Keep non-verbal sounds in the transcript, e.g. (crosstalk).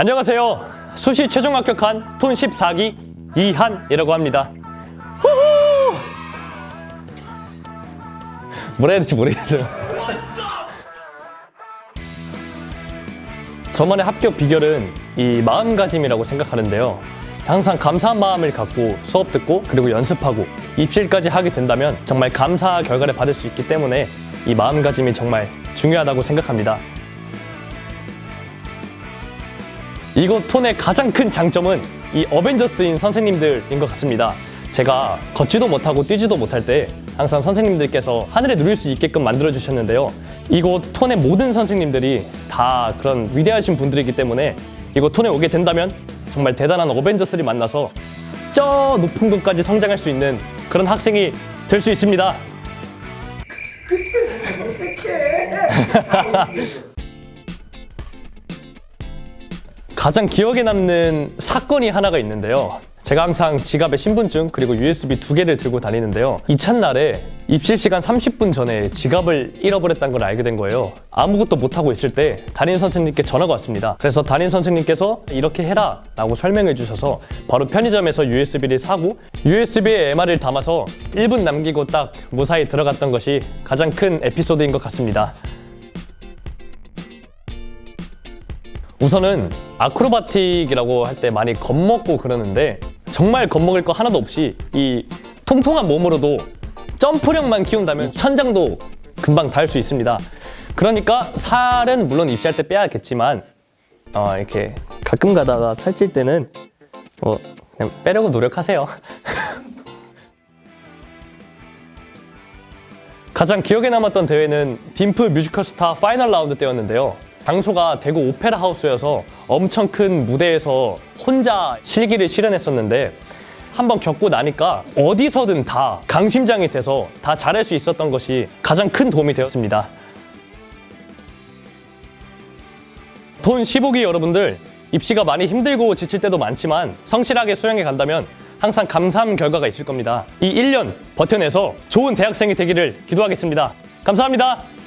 안녕하세요. 수시 최종 합격한 톤 14기 이한이라고 합니다. 후후! 뭐라 해야 될지 모르겠어요. 저만의 합격 비결은 이 마음가짐이라고 생각하는데요. 항상 감사한 마음을 갖고 수업 듣고 그리고 연습하고 입실까지 하게 된다면 정말 감사 결과를 받을 수 있기 때문에 이 마음가짐이 정말 중요하다고 생각합니다. 이곳 톤의 가장 큰 장점은 이 어벤져스인 선생님들인 것 같습니다. 제가 걷지도 못하고 뛰지도 못할 때 항상 선생님들께서 하늘에 누릴 수 있게끔 만들어 주셨는데요. 이곳 톤의 모든 선생님들이 다 그런 위대하신 분들이기 때문에 이곳 톤에 오게 된다면 정말 대단한 어벤져스를 만나서 저 높은 곳까지 성장할 수 있는 그런 학생이 될 수 있습니다. (laughs) (laughs) 가장 기억에 남는 사건이 하나가 있는데요. 제가 항상 지갑에 신분증 그리고 USB 두 개를 들고 다니는데요. 이 첫날에 입실 시간 30분 전에 지갑을 잃어버렸다는 걸 알게 된 거예요. 아무것도 못하고 있을 때 담임 선생님께 전화가 왔습니다. 그래서 담임 선생님께서 이렇게 해라 라고 설명해 주셔서 바로 편의점에서 USB를 사고 USB에 MR을 담아서 1분 남기고 딱 무사히 들어갔던 것이 가장 큰 에피소드인 것 같습니다. 우선은 아크로바틱이라고 할 때 많이 겁먹고 그러는데 정말 겁먹을 거 하나도 없이 이 통통한 몸으로도 점프력만 키운다면 천장도 금방 닿을 수 있습니다. 그러니까 살은 물론 입시할 때 빼야겠지만 어, 이렇게 가끔 가다가 살찔 때는 뭐 그냥 빼려고 노력하세요. (laughs) 가장 기억에 남았던 대회는 딤프 뮤지컬 스타 파이널 라운드 때였는데요. 장소가 대구 오페라 하우스여서 엄청 큰 무대에서 혼자 실기를 실현했었는데 한번 겪고 나니까 어디서든 다 강심장이 돼서 다 잘할 수 있었던 것이 가장 큰 도움이 되었습니다. 돈 15기 여러분들 입시가 많이 힘들고 지칠 때도 많지만 성실하게 수행해 간다면 항상 감사한 결과가 있을 겁니다. 이 1년 버텨내서 좋은 대학생이 되기를 기도하겠습니다. 감사합니다.